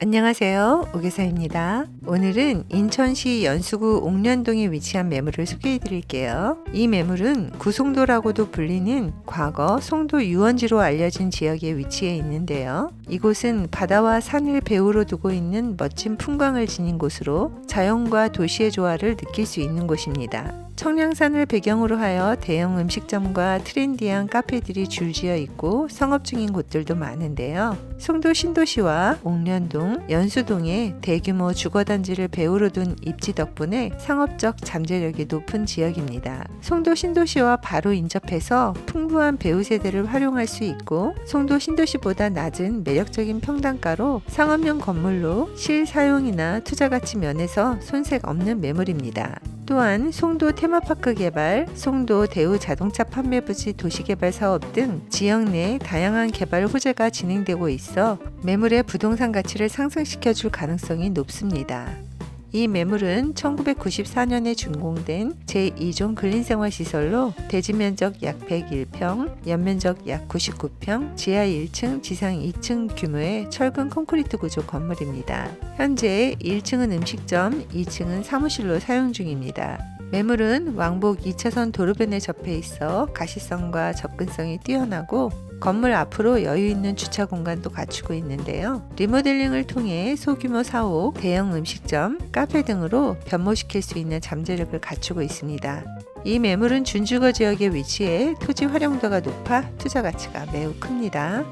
안녕하세요. 오계사입니다. 오늘은 인천시 연수구 옥련동에 위치한 매물을 소개해 드릴게요. 이 매물은 구송도라고도 불리는 과거 송도 유원지로 알려진 지역에 위치해 있는데요. 이곳은 바다와 산을 배후로 두고 있는 멋진 풍광을 지닌 곳으로 자연과 도시의 조화를 느낄 수 있는 곳입니다. 청량산을 배경으로 하여 대형 음식점과 트렌디한 카페들이 줄지어 있고 성업 중인 곳들도 많은데요. 송도 신도시와 옥련동, 연수동에 대규모 주거단지를 배후로 둔 입지 덕분에 상업적 잠재력이 높은 지역입니다. 송도 신도시와 바로 인접해서 풍부한 배후 세대를 활용할 수 있고 송도 신도시보다 낮은 매력적인 평단가로 상업용 건물로 실사용이나 투자 가치 면에서 손색 없는 매물입니다. 또한 송도 테마파크 개발, 송도 대우 자동차 판매 부지 도시 개발 사업 등 지역 내 다양한 개발 호재가 진행되고 있어 매물의 부동산 가치를 상승시켜 줄 가능성이 높습니다. 이 매물은 1994년에 준공된 제2종 근린생활시설로 대지 면적 약 101평, 연면적 약 99평, 지하 1층, 지상 2층 규모의 철근 콘크리트 구조 건물입니다. 현재 1층은 음식점, 2층은 사무실로 사용 중입니다. 매물은 왕복 2차선 도로변에 접해 있어 가시성과 접근성이 뛰어나고 건물 앞으로 여유 있는 주차 공간도 갖추고 있는데요. 리모델링을 통해 소규모 사옥, 대형 음식점, 카페 등으로 변모시킬 수 있는 잠재력을 갖추고 있습니다. 이 매물은 준주거 지역에 위치해 토지 활용도가 높아 투자 가치가 매우 큽니다.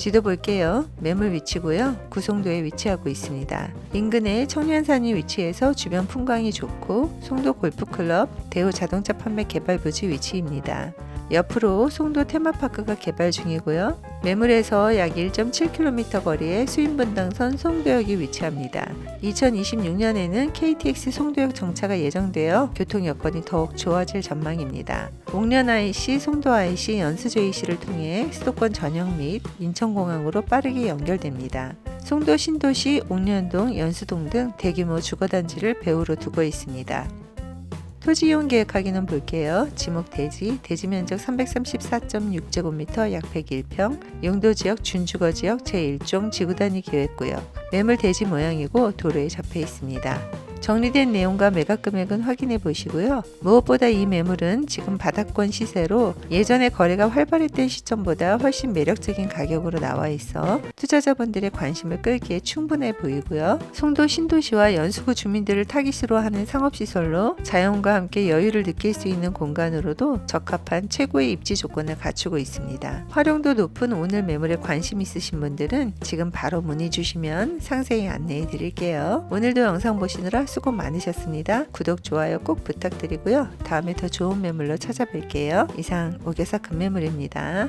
지도 볼게요. 매물 위치고요. 구송도에 위치하고 있습니다. 인근에 청년산이 위치해서 주변 풍광이 좋고 송도 골프클럽, 대우 자동차 판매 개발 부지 위치입니다. 옆으로 송도 테마파크가 개발 중이고요. 매물에서 약 1.7km 거리에 수인분당선 송도역이 위치합니다. 2026년에는 KTX 송도역 정차가 예정되어 교통 여건이 더욱 좋아질 전망입니다. 옥련 IC, 송도 IC, 연수 JC를 통해 수도권 전역 및 인천공항으로 빠르게 연결됩니다. 송도 신도시, 옥련동, 연수동 등 대규모 주거단지를 배후로 두고 있습니다. 토지 이용 계획 확인은 볼게요. 지목 대지, 대지 면적 334.6제곱미터 약 101평, 용도 지역 준주거 지역 제1종 지구 단위 계획구역, 매물 대지 모양이고 도로에 접해 있습니다. 정리된 내용과 매각 금액은 확인해 보시고요. 무엇보다 이 매물은 지금 바닥권 시세로 예전에 거래가 활발했던 시점보다 훨씬 매력적인 가격으로 나와 있어 투자자분들의 관심을 끌기에 충분해 보이고요. 송도 신도시와 연수구 주민들을 타깃으로 하는 상업시설로 자연과 함께 여유를 느낄 수 있는 공간으로도 적합한 최고의 입지 조건을 갖추고 있습니다. 활용도 높은 오늘 매물에 관심 있으신 분들은 지금 바로 문의 주시면 상세히 안내해 드릴게요. 오늘도 영상 보시느라 수고 많으셨습니다. 구독, 좋아요 꼭 부탁드리고요. 다음에 더 좋은 매물로 찾아뵐게요. 이상 오개사 금매물입니다.